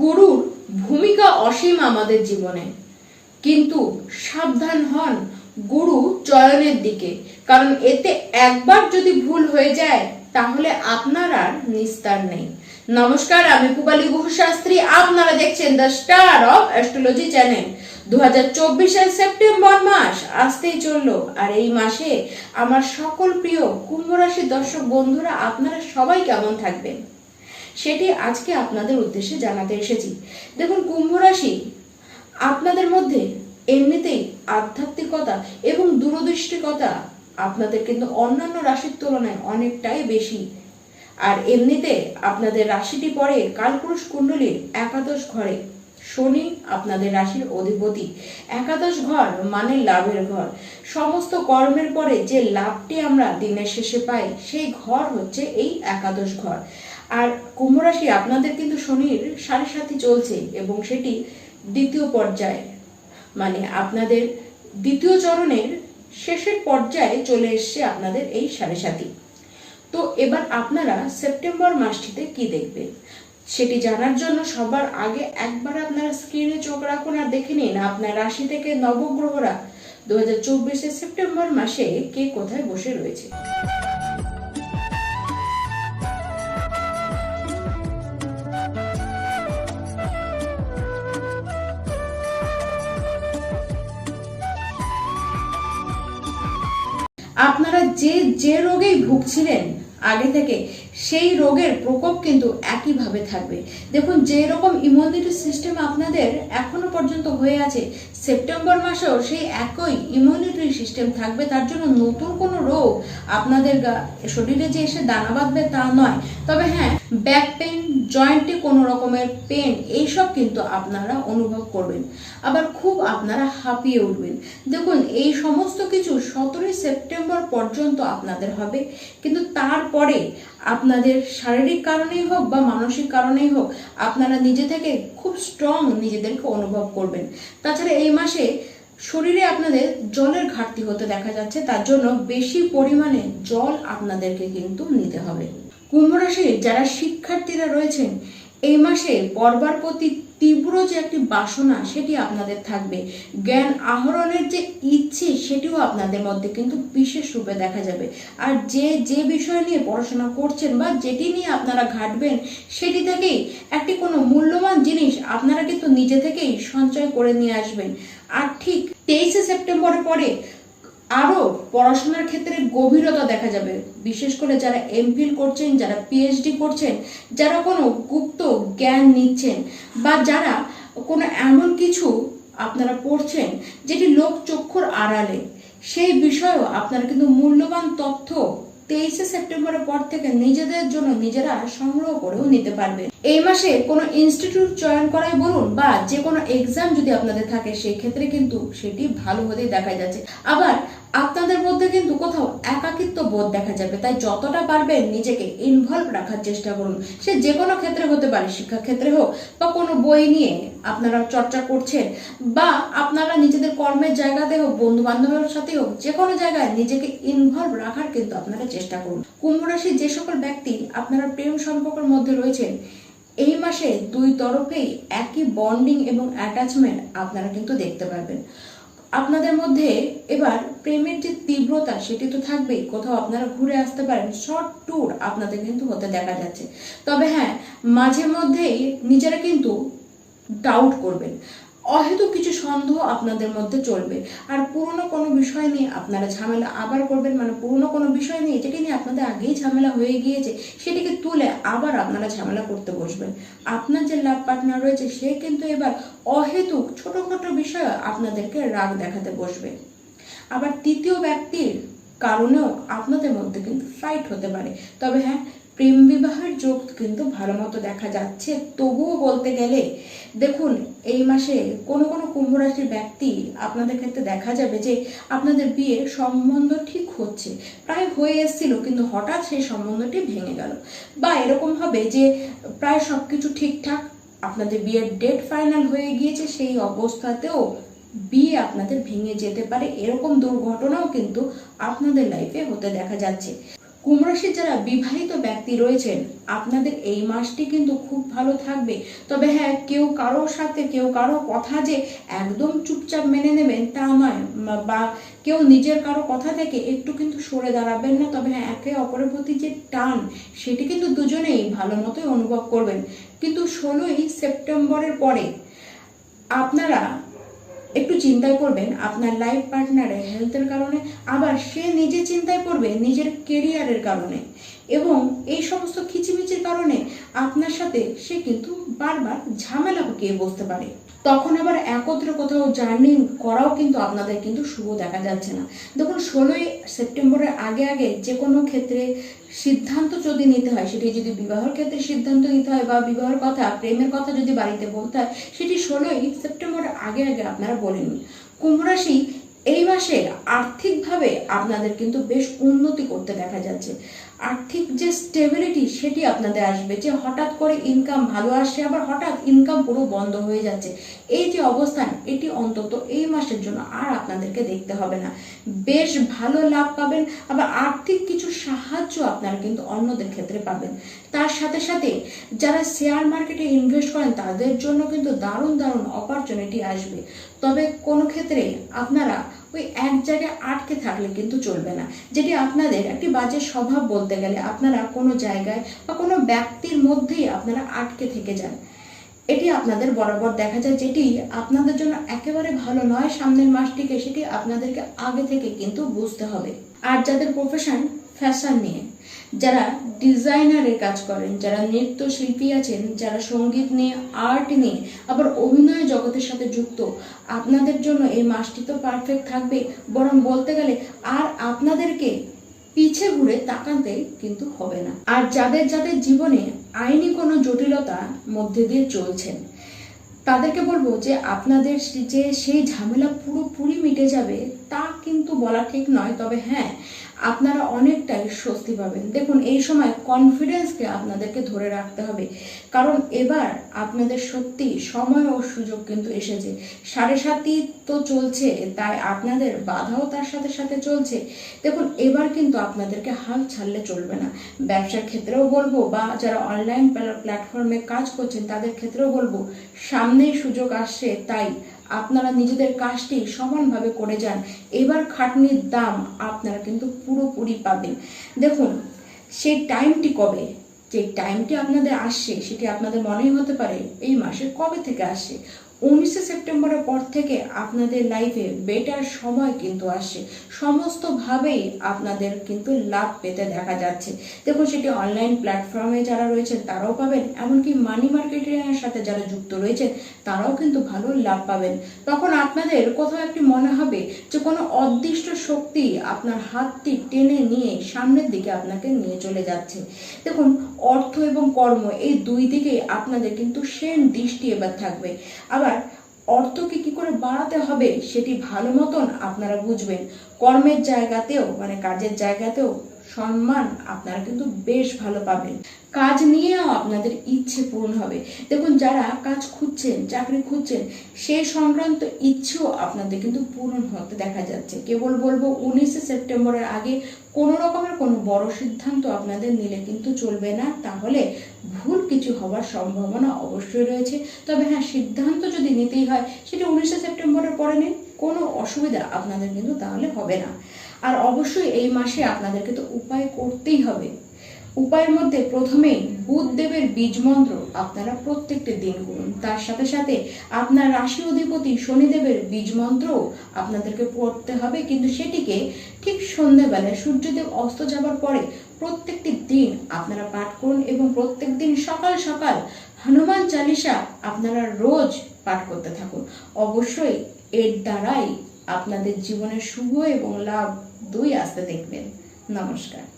গুরুর ভূমিকা অসীম আমাদের জীবনে। কিন্তু সাবধান হন গুরু চয়নের দিকে, কারণ এতে একবার যদি ভুল হয়ে যায়, তাহলে আপনার আর নিস্তার নেই। নমস্কার, আমি পুবালি গুহ শাস্ত্রী আপনারা দেখছেন the star of astrology channel. দু হাজার সেপ্টেম্বর মাস আসতেই চলল, আর এই মাসে আমার সকল প্রিয় কুম্ভ রাশির দর্শক বন্ধুরা, আপনারা সবাই কেমন থাকবেন? সেটি আজকে আপনাদের উদ্দেশ্যে জানাতে এসেছি। দেখুন, কুম্ভ রাশি আপনাদের মধ্যে এমনিতেই আধ্যাত্মিকতা এবং দূরদৃষ্টিকতা আপনাদের কিন্তু অন্যান্য রাশির তুলনায় অনেকটাই বেশি। আর এমনিতে আপনাদের রাশিটি পড়ে কালপুরুষ কুণ্ডলীর একাদশ ঘরে। শনি আপনাদের রাশির অধিপতি। একাদশ ঘর মানে লাভের ঘর। সমস্ত কর্মের পরে যে লাভটি আমরা দিনের শেষে পাই, সেই ঘর হচ্ছে এই একাদশ ঘর। আর কুম্ভ রাশি আপনাদের কিন্তু শনির সাড়ে সাথে চলছে এবং সেটি দ্বিতীয় পর্যায়ে। মানে আপনাদের দ্বিতীয় চরণের শেষের পর্যায়ে চলে এসছে আপনাদের এই সাড়ে সাথী তো এবার আপনারা সেপ্টেম্বর মাসটিতে কি দেখবেন? সেটি জানার জন্য সবার আগে একবার আপনারা স্ক্রিনে চোখ রাখুন আর দেখে নিন আপনার রাশি থেকে নবগ্রহরা দু হাজার সেপ্টেম্বর মাসে কে কোথায় বসে রয়েছে। আপনারা যে যে রোগেই ভুগছিলেন আগে থেকে, সেই রোগের প্রকোপ কিন্তু একইভাবে থাকবে। দেখুন যে রকম ইমিউনিটি সিস্টেম আপনাদের এখনও পর্যন্ত হয়ে আছে, সেপ্টেম্বর মাসেও সেই একই ইমিউনিটি সিস্টেম থাকবে। তার জন্য নতুন কোনো রোগ আপনাদের শরীরে যে এসে দানা বাঁধবে তা নয়। তবে হ্যাঁ ব্যাক পেন জয়েন্টে কোনো রকমের পেন এইসব কিন্তু আপনারা অনুভব করবেন। আবার খুব আপনারা হাঁপিয়ে উঠবেন। দেখুন, এই সমস্ত কিছু সতেরোই সেপ্টেম্বর পর্যন্ত আপনাদের হবে, কিন্তু তারপরে আপনাদের শারীরিক কারণেই হোক বা মানসিক কারণেই হোক, আপনারা নিজে থেকে খুব স্ট্রং নিজেদেরকে অনুভব করবেন। তাছাড়া এই মাসে শরীরে আপনাদের জলের ঘাটতি হতে দেখা যাচ্ছে, তার জন্য বেশি পরিমাণে জল আপনাদেরকে কিন্তু নিতে হবে। কুম্ভ রাশির যারা শিক্ষার্থীরা রয়েছেন, এই মাসে পড়বার প্রতি তীব্র যে একটি বাসনা, সেটি আপনাদের থাকবে। জ্ঞান আহরণের যে ইচ্ছে, সেটিও আপনাদের মধ্যে কিন্তু বিশেষ রূপে দেখা যাবে। আর যে যে বিষয় নিয়ে পড়াশোনা করছেন বা যেটি নিয়ে আপনারা ঘাটবেন, সেটি থেকেই একটি কোনো মূল্যবান জিনিস আপনারা কিন্তু নিজে থেকেই সঞ্চয় করে নিয়ে আসবেন। আর ঠিক তেইশে সেপ্টেম্বরের পরে আরও পড়াশোনার ক্ষেত্রে গভীরতা দেখা যাবে। বিশেষ করে যারা এমফিল করছেন, যারা পিএইচডি করছেন, যারা কোনো গুপ্ত জ্ঞান নিচ্ছেন বা যারা কোনো এমন কিছু আপনারা পড়ছেন যেটি লোক চক্ষুর আড়ালে, সেই বিষয়েও আপনারা কিন্তু মূল্যবান তথ্য তেইশে সেপ্টেম্বরের পর থেকে নিজেদের জন্য নিজেরা সংগ্রহ করেও নিতে পারবে এই মাসে কোনো ইনস্টিটিউট চয়ন করাই বলুন বা যে কোনো এক্সাম যদি আপনাদের থাকে, সেই ক্ষেত্রে কিন্তু সেটি ভালো হতেই দেখা যাচ্ছে। আবার আপনাদের মধ্যে কিন্তু কোথাও একাকিত্ব বোধ দেখা যাবে। তাই যতটা পারবেন নিজেকে ইনভলভ রাখার চেষ্টা করুন। সে যে কোনো ক্ষেত্রে হতে পারে শিক্ষা ক্ষেত্রে হোক বা কোনো বই নিয়ে আপনারা চর্চা করছেন বা আপনারা নিজেদের কর্মের জায়গাতে হোক বন্ধু বান্ধবের সাথে হোক যে কোনো জায়গায় নিজেকে ইনভলভ রাখার কিন্তু আপনারা চেষ্টা করুন। কুম্ভ রাশির যে সকল ব্যক্তি আপনারা প্রেম সম্পর্কের মধ্যে রয়েছেন, এই মাসে দুই তরফেই একই বন্ডিং এবং অ্যাটাচমেন্ট আপনারা কিন্তু দেখতে পারবেন। আপনাদের মধ্যে এবার প্রেমের যে তীব্রতা সেটি তো থাকবেই। কোথাও আপনারা ঘুরে আসতে পারেন। শর্ট ট্যুর আপনাদের কিন্তু হতে দেখা যাচ্ছে। তবে হ্যাঁ মাঝে মধ্যেই নিজেরা কিন্তু ডাউট করবেন। অহেতুক কিছু সন্দেহ আপনাদের মধ্যে চলবে। আর পুরনো কোনো বিষয় নিয়ে আপনারা ঝামেলা আবার করবেন মানে পুরনো কোনো বিষয় নিয়ে যেটি নিয়ে আপনাদের আগেই ঝামেলা হয়ে গিয়েছে, সেটিকে তুলে আবার আপনারা ঝামেলা করতে বসবেন। আপনার যে লাভ পার্টনার রয়েছে, সে কিন্তু এবার অহেতুক ছোটোখাটো বিষয়ে আপনাদেরকে রাগ দেখাতে বসবে। আবার তৃতীয় ব্যক্তির কারণেও আপনাদের মধ্যে কিন্তু ফাইট হতে পারে। তবে হ্যাঁ প্রেম বিবাহের যোগ কিন্তু ভালো মতো দেখা যাচ্ছে। তবুও বলতে গেলে, দেখুন, এই মাসে কোনো কোনো কুম্ভ রাশির ব্যক্তি আপনাদের ক্ষেত্রে দেখা যাবে যে আপনাদের বিয়ে সম্বন্ধ ঠিক হচ্ছে। প্রায় হয়ে এসেছিল, কিন্তু হঠাৎ সেই সম্বন্ধটি ভেঙে গেল। বা এরকম হবে যে প্রায় সব কিছু ঠিকঠাক, আপনাদের বিয়ের ডেট ফাইনাল হয়ে গিয়েছে, সেই অবস্থাতেও বিয়ে আপনাদের ভেঙে যেতে পারে। এরকম দুর্ঘটনাও কিন্তু আপনাদের লাইফে হতে দেখা যাচ্ছে। কুমরাশির যারা বিবাহিত ব্যক্তি রয়েছেন, আপনাদের এই মাসটি কিন্তু খুব ভালো থাকবে। তবে হ্যাঁ কেউ কারোর সাথে, কেউ কারও কথা যে একদম চুপচাপ মেনে নেবেন তা নয় বা কেউ নিজের কারও কথা থেকে একটু কিন্তু সরে দাঁড়াবেন না। তবে হ্যাঁ একে অপরের প্রতি যে টান, সেটি কিন্তু দুজনেই ভালো মতোই অনুভব করবেন। কিন্তু ষোলোই সেপ্টেম্বরের পরে আপনারা একটু চিন্তায় পড়বেন, আপনার লাইফ পার্টনারের হেলথের কারণে, আবার সে নিজে চিন্তায় পড়বে নিজের কেরিয়ারের কারণে। এবং এই সমস্ত খিচিমিচির কারণে আপনার সাথে সে কিন্তু বারবার ঝামেলা হকিয়ে বসতে পারে। তখন আবার একত্র কোথাও জার্নি করাও কিন্তু আপনাদের কিন্তু শুভ দেখা যাচ্ছে না। দেখুন, ষোলোই সেপ্টেম্বরের আগে আগে যে কোনো ক্ষেত্রে সিদ্ধান্ত যদি নিতে হয়, সেটি যদি বিবাহের ক্ষেত্রে সিদ্ধান্ত নিতে হয় বা বিবাহের কথা, প্রেমের কথা যদি বাড়িতে বলতে হয়, সেটি ষোলোই সেপ্টেম্বরের আগে আগে আপনারা বলেন কুম্ভ এই মাসে আর্থিকভাবে আপনাদের কিন্তু বেশ উন্নতি করতে দেখা যাচ্ছে। আর্থিক যে স্টেবিলিটি সেটি আপনাদের আসবে যে হঠাৎ করে ইনকাম ভালো আসছে, আবার হঠাৎ ইনকাম পুরো বন্ধ হয়ে যাচ্ছে। এই যে অবস্থান, এটি অন্তত এই মাসের জন্য আর আপনাদেরকে দেখতে হবে না। বেশ ভালো লাভ পাবেন, আবার আর্থিক কিছু সাহায্য আপনারা কিন্তু অন্যদের ক্ষেত্রে পাবেন। তার সাথে সাথে যারা শেয়ার মার্কেটে ইনভেস্ট করেন, তাদের জন্য কিন্তু দারুণ দারুণ অপরচুনিটি আসবে। তবে কোনো ক্ষেত্রে আপনারা ওই এক জায়গায় আটকে থাকলে কিন্তু চলবে না। যেটি আপনাদের একটি বাজে স্বভাব বলতে গেলে আপনারা কোনো জায়গায় বা কোনো ব্যক্তির মধ্যেই আপনারা আটকে থেকে যান। এটি আপনাদের বরাবর দেখা যায়, যেটি আপনাদের জন্য একেবারে ভালো নয় সামনের মাসটিকে, সেটি আপনাদেরকে আগে থেকে কিন্তু বুঝতে হবে। আর যাদের প্রফেশন ফ্যাশন নিয়ে যারা ডিজাইনারের কাজ করেন, যারা নৃত্যশিল্পী আছেন, যারা সংগীত নিয়ে আর্ট নিয়ে, আবার অভিনয় জগতের সাথে যুক্ত, আপনাদের জন্য এই মাসটি তো পারফেক্ট থাকবে। বরং বলতে গেলে আর আপনাদেরকে পিছে ঘুরে তাকাতে কিন্তু হবে না। আর যাদের যাদের জীবনে আইনি কোনো জটিলতা মধ্যে দিয়ে চলছেন তাদেরকে বলব যে আপনাদের যে সেই ঝামেলা পুরোপুরি মিটে যাবে, তা কিন্তু বলা ঠিক নয়। তবে হ্যাঁ আপনারা অনেকটাই স্বস্তি পাবেন। দেখুন, এই সময় কনফিডেন্সকে আপনাদেরকে ধরে রাখতে হবে। কারণ এবার আপনাদের সত্যি সময় ও সুযোগ কিন্তু এসেছে। সাড়ে সাতই তো চলছে, তাই আপনাদের বাধাও তার সাথে সাথে চলছে। দেখুন, এবার কিন্তু আপনাদেরকে হাল ছাড়লে চলবে না। ব্যবসার ক্ষেত্রেও বলব বা যারা অনলাইন প্ল্যাটফর্মে কাজ করছেন, তাদের ক্ষেত্রেও বলব সামনেই সুযোগ আসছে তাই আপনারা নিজেদের কাজটি সমানভাবে করে যান। এবার খাটনির দাম আপনারা কিন্তু পুরোপুরি পাবেন। দেখুন, সেই টাইমটি কবে? যে টাইমটি আপনাদের আসছে সেটি আপনাদের মনেই হতে পারে, এই মাসে কবে থেকে আসছে উনিশে সেপ্টেম্বরের পর থেকে আপনাদের লাইফে বেটার সময় কিন্তু আসছে সমস্তভাবেই আপনাদের কিন্তু লাভ পেতে দেখা যাচ্ছে। দেখুন, সেটি অনলাইন প্ল্যাটফর্মে যারা রয়েছেন, তারাও পাবেন। এমনকি মানি মার্কেটের সাথে যারা যুক্ত রয়েছেন, তারাও কিন্তু ভালো লাভ পাবেন। তখন আপনাদের কোথাও একটি মনে হবে যে, কোনো অদৃষ্ট শক্তি আপনার হাতটি টেনে নিয়ে সামনের দিকে আপনাকে নিয়ে চলে যাচ্ছে। দেখুন অর্থ এবং কর্ম, এই দুই দিকেই আপনাদের কিন্তু সেম দৃষ্টি এবার থাকবে। আবার অর্থকে কি করে বাড়াতে হবে সেটি ভালো মতন আপনারা বুঝবেন। কর্মের জায়গাতেও মানে কাজের জায়গাতেও সম্মান আপনারা কিন্তু বেশ ভালো পাবেন। কাজ নিয়েও আপনাদের ইচ্ছে পূরণ হবে। দেখুন, যারা কাজ খুঁজছেন, চাকরি খুঁজছেন সেই সংক্রান্ত ইচ্ছেও আপনাদের কিন্তু পূরণ হতে দেখা যাচ্ছে। কেবল বলব, উনিশে সেপ্টেম্বরের আগে কোনো রকমের কোনো বড় সিদ্ধান্ত আপনাদের নিলে কিন্তু চলবে না। তাহলে ভুল কিছু হওয়ার সম্ভাবনা অবশ্যই রয়েছে। তবে হ্যাঁ সিদ্ধান্ত যদি নিতেই হয়, সেটা উনিশে সেপ্টেম্বরের পরে নিন। কোনো অসুবিধা আপনাদের কিন্তু তাহলে হবে না। আর অবশ্যই এই মাসে আপনাদেরকে তো উপায় করতেই হবে। উপায়ের মধ্যে প্রথমেই বুধদেবের বীজ মন্ত্র আপনারা প্রত্যেকটি দিন করুন। তার সাথে সাথে আপনার রাশি অধিপতি শনিদেবের বীজ মন্ত্র আপনাদেরকে পড়তে হবে, কিন্তু সেটিকে ঠিক সন্ধ্যেবেলায় সূর্যদেব অস্ত যাবার পরে প্রত্যেকটি দিন আপনারা পাঠ করুন এবং প্রত্যেক দিন সকাল সকাল হনুমান চালিসা আপনারা রোজ পাঠ করতে থাকুন। অবশ্যই এর দ্বারাই আপনাদের জীবনের শুভ এবং লাভ দুই আসতে দেখবেন। নমস্কার।